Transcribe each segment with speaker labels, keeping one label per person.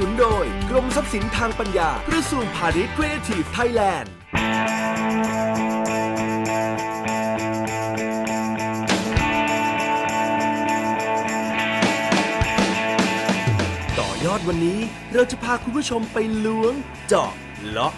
Speaker 1: นุนโดย กรมทรัพย์สินทางปัญญากระทรวงพาณิชย์ Creative Thailand ต่อยอดวันนี้เราจะพาคุณผู้ชมไปล้วง เจาะเลาะ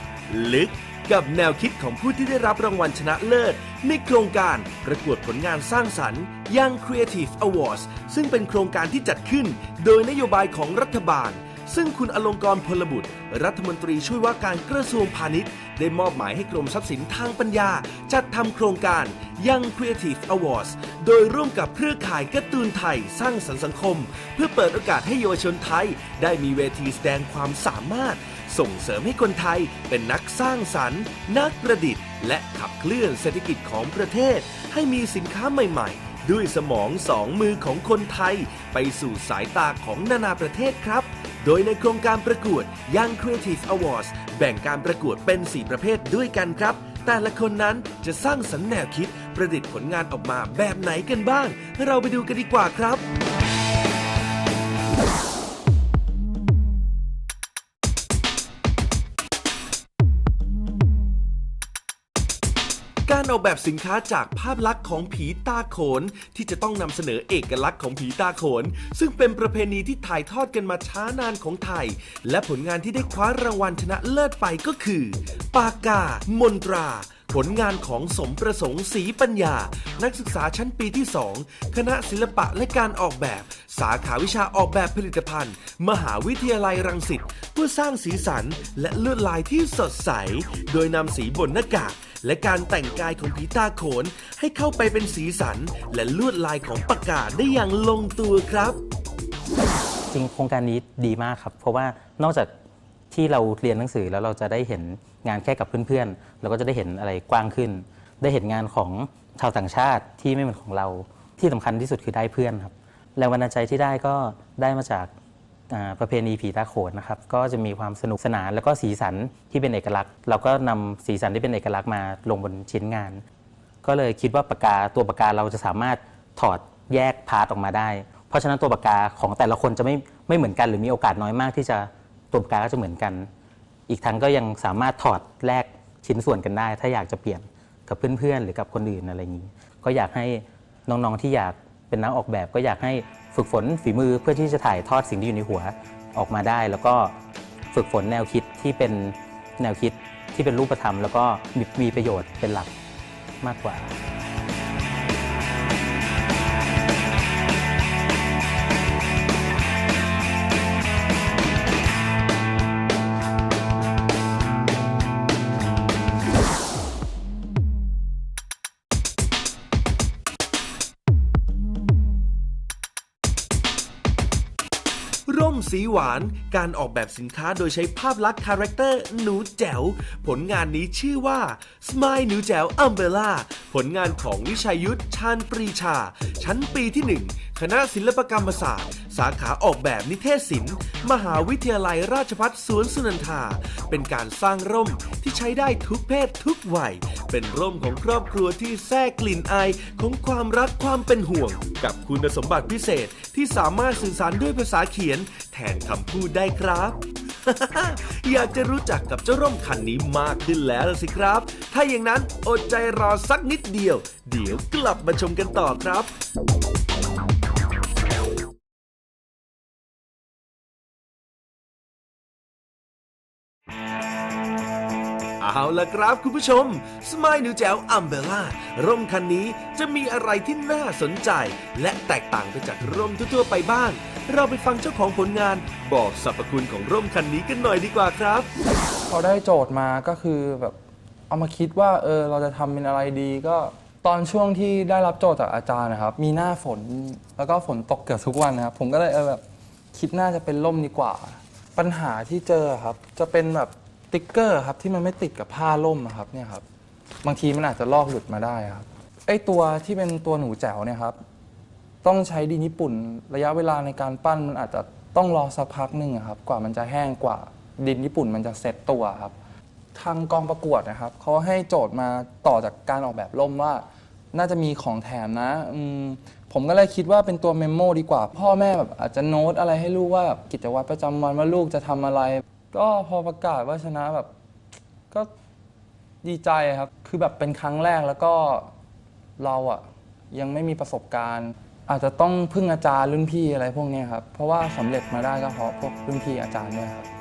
Speaker 1: ลึก กับแนวคิดของผู้ที่ได้รับรางวัลชนะเลิศ ในโครงการประกวดผลงานสร้างสรรค์ Young Creative Awards ซึ่งเป็นโครงการที่จัดขึ้น โดยนโยบายของรัฐบาล ซึ่งคุณอลงกรพลบุตร รัฐมนตรีช่วยว่าการกระทรวงพาณิชย์ ได้มอบหมายให้กรมทรัพย์สินทางปัญญา จัดทำโครงการ Young Creative Awards โดยร่วมกับเครือข่ายการ์ตูนไทยสร้างสรรค์สังคม เพื่อเปิดโอกาสให้เยาวชนไทย ได้มีเวทีแสดงความสามารถ ส่งเสริมให้คนไทยเป็นนักสร้างสรรค์ นักประดิษฐ์ และขับเคลื่อนเศรษฐกิจของประเทศ ให้มีสินค้าใหม่ๆด้วยสมองสองมือของคนไทย ไปสู่สายตาของนานาประเทศครับ โดยในโครงการประกวด Young Creative Awards แบ่งการประกวดเป็น 4 ประเภทด้วยกันครับ แต่ละคนนั้นจะสร้างสรรค์แนวคิดประดิษฐ์ผลงานออกมาแบบไหนกันบ้าง เราไปดูกันดีกว่าครับ ออกแบบสินค้าจากภาพลักษณ์ของผีตาโขน ที่จะต้องนำเสนอเอกลักษณ์ของผีตาโขน ซึ่งเป็นประเพณีที่ถ่ายทอดกันมาช้านานของไทย และผลงานที่ได้คว้ารางวัลชนะเลิศไปก็คือ ปากกา มนตราผลงานของสมประสงค์ศรีปัญญา นักศึกษาชั้นปีที่ 2 คณะศิลปะและการออกแบบ สาขาวิชาออกแบบผลิตภัณฑ์ มหาวิทยาลัยรังสิตเพื่อสร้างสีสันและลวดลายที่สดใส โดยนำสีบนหน้ากาก และการแต่งกายของผีตาโขนให้เข้าไปเป็นสีสัน และลวดลายของปากกาได้อย่างลงตัวครับ
Speaker 2: จริงโครงการนี้ดีมากครับ เพราะว่านอกจากที่เราเรียนหนังสือแล้วเราจะได้เห็นงานแค่กับเพื่อนๆ เราก็จะได้เห็นอะไรกว้างขึ้น ได้เห็นงานของชาวต่างชาติที่ไม่เหมือนของเรา ที่สำคัญที่สุดคือได้เพื่อนครับแรงบันดาลใจที่ได้ก็ได้มาจาก ประเพณีผีตาโขนนะครับ ก็จะมีความสนุกสนานแล้วก็สีสันที่เป็นเอกลักษณ์ เราก็นำสีสันที่เป็นเอกลักษณ์มาลงบนชิ้นงาน ก็เลยคิดว่าปากกาตัวปากกาเราจะสามารถถอดแยกพาร์ตออกมาได้ เพราะฉะนั้นตัวปากกาของแต่ละคนจะไม่ไม่เหมือนกัน หรือมีโอกาสน้อยมากที่จะตัวปากกาก็จะเหมือนกัน อีกทั้งก็ยังสามารถถอดแลกชิ้นส่วนกันได้ ถ้าอยากจะเปลี่ยนกับเพื่อนๆหรือกับคนอื่นอะไรอย่างนี้ ก็อยากให้น้องๆที่อยาก เป็นนักออกแบบก็อยากให้ฝึกฝนฝีมือเพื่อที่จะถ่ายทอดสิ่งที่อยู่ในหัวออกมาได้ แล้วก็ฝึกฝนแนวคิดที่เป็นแนวคิดที่เป็นรูปธรรม แล้วก็มีประโยชน์เป็นหลักมากกว่า
Speaker 1: สีหวาน การออกแบบสินค้าโดยใช้ภาพลักษณ์คาแรคเตอร์หนูแจ๋ว ผลงานนี้ชื่อว่า Smile หนูแจ๋วอัมเบล่าผลงานของวิชัยยุทธชาญปรีชา ชั้นปีที่ 1 คณะศิลปกรรมศาสตร์ สาขาออกแบบนิเทศศิลป์ มหาวิทยาลัยราชภัฏสวนสุนันทา เป็นการสร้างร่มที่ใช้ได้ทุกเพศทุกวัย เป็นร่มของครอบครัวที่แทรกกลิ่นอายของความรักความเป็นห่วง กับคุณสมบัติพิเศษที่สามารถสื่อสารด้วยภาษาเขียน แทนคำพูดได้ครับอยากจะรู้จักกับเจ้าร่มคันนี้มากขึ้นแล้วสิครับ ถ้าอย่างนั้นอดใจรอสักนิดเดียว เดี๋ยวกลับมาชมกันต่อครับ เอาละครับคุณผู้ชม สมายนิวแจวอัมเบล่าร่มคันนี้จะมีอะไรที่น่าสนใจ และแตกต่างไปจากร่มทั่วๆไปบ้าง เราไปฟังเจ้าของผลงาน บอกสรรพคุณของร่มคันนี้กันหน่อยดีกว่าครับ
Speaker 3: พอได้โจทย์มาก็คือแบบเอามาคิดว่าเออเราจะทำเป็นอะไรดีก็ตอนช่วงที่ได้รับโจทย์จากอาจารย์นะครับ มีหน้าฝนแล้วก็ฝนตกเกือบทุกวันนะครับ ผมก็เลยเออแบบคิดน่าจะเป็นร่มดีกว่า ปัญหาที่เจอครับ จะเป็นแบบ ติ๊กเกอร์ครับที่มันไม่ติดกับผ้าร่มอะครับเนี่ยครับบางทีมันอาจจะลอกหลุดมาได้ครับไอตัวที่เป็นตัวหนูแจ๋วเนี่ยครับต้องใช้ดินญี่ปุ่นระยะเวลาในการปั้นมันอาจจะต้องรอสักพักหนึ่งอะครับกว่ามันจะแห้งกว่าดินญี่ปุ่นมันจะเซ็ตตัวครับ ทางกองประกวดนะครับเขาให้โจทย์มาต่อจากการออกแบบร่มว่า น่าจะมีของแถมนะอืมผมก็เลยคิดว่าเป็นตัวเมมโมดีกว่า พ่อแม่แบบอาจจะโน้ตอะไรให้ลูกว่าแบบกิจวัตรประจำวันว่าลูกจะทำอะไร ก็พอประกาศว่าชนะแบบก็ดีใจครับ คือแบบเป็นครั้งแรกแล้วก็เราอะยังไม่มีประสบการณ์ อาจจะต้องพึ่งอาจารย์รุ่นพี่อะไรพวกนี้ครับ เพราะว่าสำเร็จมาได้ก็เพราะพวกรุ่นพี่อาจารย์ด้วยครับ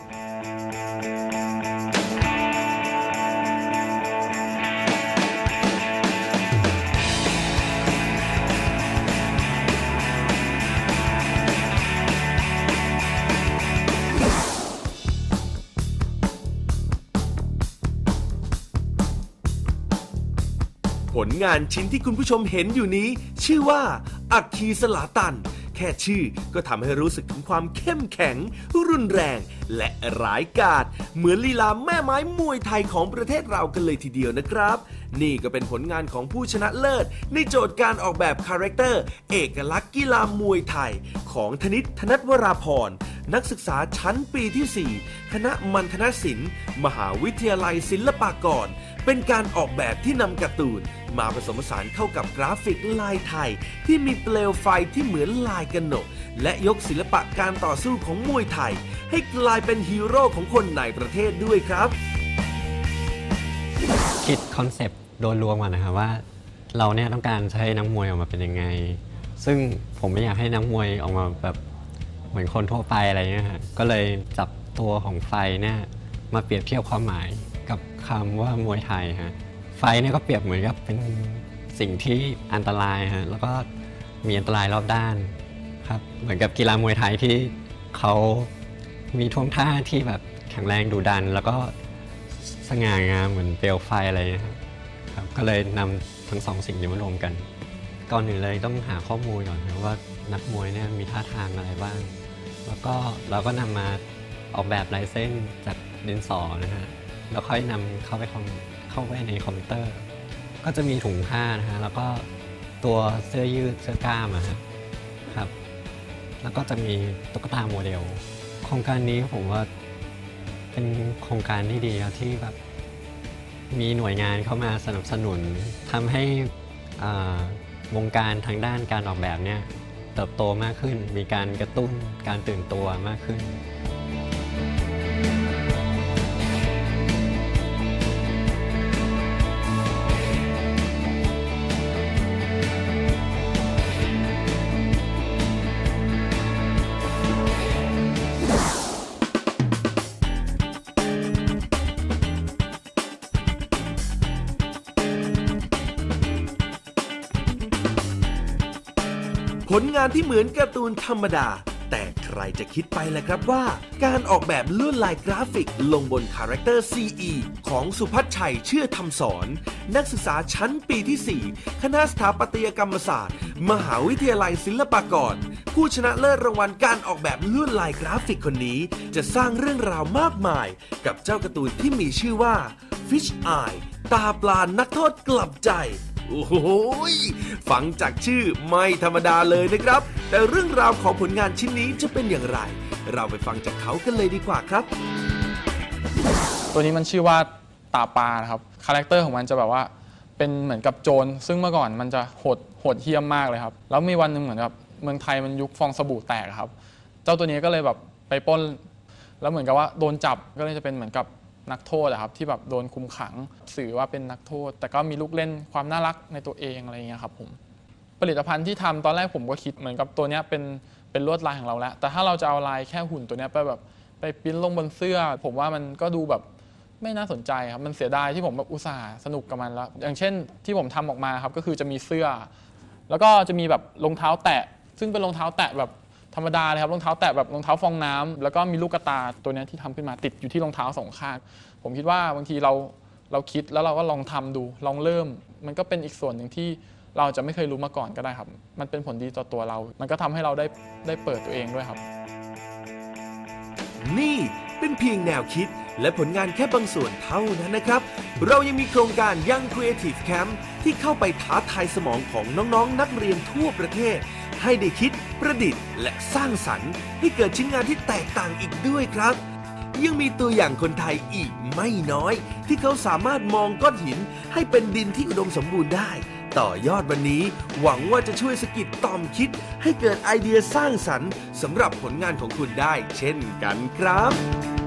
Speaker 1: งานชิ้นที่คุณผู้ชมเห็นอยู่นี้ ชื่อว่าอักคีสลาตัน แค่ชื่อก็ทำให้รู้สึกถึงความเข้มแข็ง รุนแรง และร้ายกาจเหมือนลีลาแม่ไม้มวยไทยของประเทศเรากันเลยทีเดียวนะครับ นี่ก็เป็นผลงานของผู้ชนะเลิศ ในโจทย์การออกแบบคาแรคเตอร์ เอกลักษณ์กีฬามวยไทย ของธนิตธนัทวราพร นักศึกษาชั้นปีที่ 4 คณะมัณฑนศิลป์ มหาวิทยาลัยศิลปากร เป็นการออกแบบที่นำการ์ตูน มาผสมผสานเข้ากับกราฟิกลายไทย ที่มีเปลวไฟที่เหมือนลายกระหนก และยกศิลปะการต่อสู้ของมวยไทย ให้กลายเป็นฮีโร่ของคนในประเทศด้วยครับ
Speaker 4: คิดคอนเซปต์โดยรวมก่อนนะครับว่า เราเนี่ยต้องการจะให้นักมวยออกมาเป็นยังไง ซึ่งผมไม่อยากให้นักมวยออกมาแบบ เหมือนคนทั่วไปอะไรเงี้ยฮะก็เลยจับตัวของไฟเนี่ยมาเปรียบเทียบความหมายกับคำว่ามวยไทยฮะไฟเนี่ยก็เปรียบเหมือนกับเป็นสิ่งที่อันตรายฮะแล้วก็มีอันตรายรอบด้านครับเหมือนกับกีฬามวยไทยที่เขามีท่วงท่าที่แบบแข็งแรงดุดัน แล้วก็สง่างามเหมือนเปลวไฟอะไรนะครับครับ ก็เลยนำทั้งสองสิ่งนี้มารวมกัน ก่อนอื่นเลยต้องหาข้อมูลก่อนนะว่านักมวยเนี่ยมีท่าทางอะไรบ้าง แล้วก็เราก็นำมาออกแบบลายเส้นจากดินสอนะฮะแล้วค่อยนำเข้าไปคอมเข้าไปในคอมพิวเตอร์ ก็จะมีถุงผ้านะฮะแล้วก็ตัวเสื้อยืดเสื้อกล้ามอะฮะครับ แล้วก็จะมีตุ๊กตาโมเดล โครงการนี้ผมว่าเป็นโครงการที่ดีครับที่แบบมีหน่วยงานเข้ามาสนับสนุนทำให้วงการทางด้านการออกแบบเนี่ย เติบโตมากขึ้น มีการกระตุ้นการตื่นตัวมากขึ้น
Speaker 1: ผลงานที่เหมือนการ์ตูนธรรมดา แต่ใครจะคิดไปล่ะครับว่า การออกแบบลวดลายกราฟิกลงบนคาแรคเตอร์ CE ของสุพัฒชัยเชื่อทำสอน นักศึกษาชั้นปีที่ 4 คณะสถาปัตยกรรมศาสตร์ มหาวิทยาลัยศิลปากร ผู้ชนะเลิศรางวัลการออกแบบลวดลายกราฟิกคนนี้ จะสร้างเรื่องราวมากมาย กับเจ้าการ์ตูนที่มีชื่อว่า Fish Eye ตาปลานักโทษกลับใจ โอ้โหฟังจากชื่อไม่ธรรมดาเลยนะครับ แต่เรื่องราวของผลงานชิ้นนี้จะเป็นอย่างไร เราไปฟังจากเขากันเลยดีกว่าครับ
Speaker 5: ตัวนี้มันชื่อว่าตาปลานะครับคาแรคเตอร์ของมันจะแบบว่าเป็นเหมือนกับโจรซึ่งเมื่อก่อนมันจะโหดโหดเหี้ยมมากเลยครับ แล้วมีวันหนึ่งเหมือนกับเมืองไทยมันยุคฟองสบู่แตกครับ เจ้าตัวนี้ก็เลยแบบไปปล้น แล้วเหมือนกับว่าโดนจับก็เลยจะเป็นเหมือนกับ นักโทษอะครับที่แบบโดนคุมขังสื่อว่าเป็นนักโทษ แต่ก็มีลูกเล่นความน่ารักในตัวเองอะไรอย่างเงี้ยครับผมผลิตภัณฑ์ที่ทำตอนแรกผมก็คิดเหมือนกับตัวเนี้ยเป็นเป็นลวดลายของเราแล้ว แต่ถ้าเราจะเอาลายแค่หุ่นตัวเนี้ยไปแบบไปปิ้นลงบนเสื้อ ผมว่ามันก็ดูแบบไม่น่าสนใจครับมันเสียดายที่ผมแบบอุตส่าห์สนุกกับมันแล้ว อย่างเช่นที่ผมทำออกมาครับก็คือจะมีเสื้อ แล้วก็จะมีแบบรองเท้าแตะซึ่งเป็นรองเท้าแตะแบบ ธรรมดาเลยครับรองเท้าแตะแบบรองเท้าฟองน้ำแล้วก็มีลูกกระตาตัวนี้ที่ทำขึ้นมาติดอยู่ที่รองเท้าสองข้าง ผมคิดว่าบางทีเราเราคิดแล้วเราก็ลองทำดู ลองเริ่ม มันก็เป็นอีกส่วนหนึ่งที่เราจะไม่เคยรู้มาก่อนก็ได้ครับ มันเป็นผลดีต่อตัวเรา มันก็ทำให้เราได้ได้เปิดตัวเองด้วยครับ
Speaker 1: นี่เป็นเพียงแนวคิดและผลงานแค่บางส่วนเท่านั้นนะครับ เรายังมีโครงการ Young Creative Camp ที่เข้าไปท้าทายสมองของน้องๆนนักเรียนทั่วประเทศ ให้ได้คิดประดิษฐ์ และสร้างสรรค์ ให้เกิดชิ้นงานที่แตกต่างอีกด้วยครับ ยังมีตัวอย่างคนไทยอีกไม่น้อย ที่เขาสามารถมองก้อนหิน ให้เป็นดินที่อุดมสมบูรณ์ได้ ต่อยอดวันนี้ หวังว่าจะช่วยสกิดต่อมคิด ให้เกิดไอเดียสร้างสรรค์สำหรับผลงานของคุณได้ เช่นกันครับ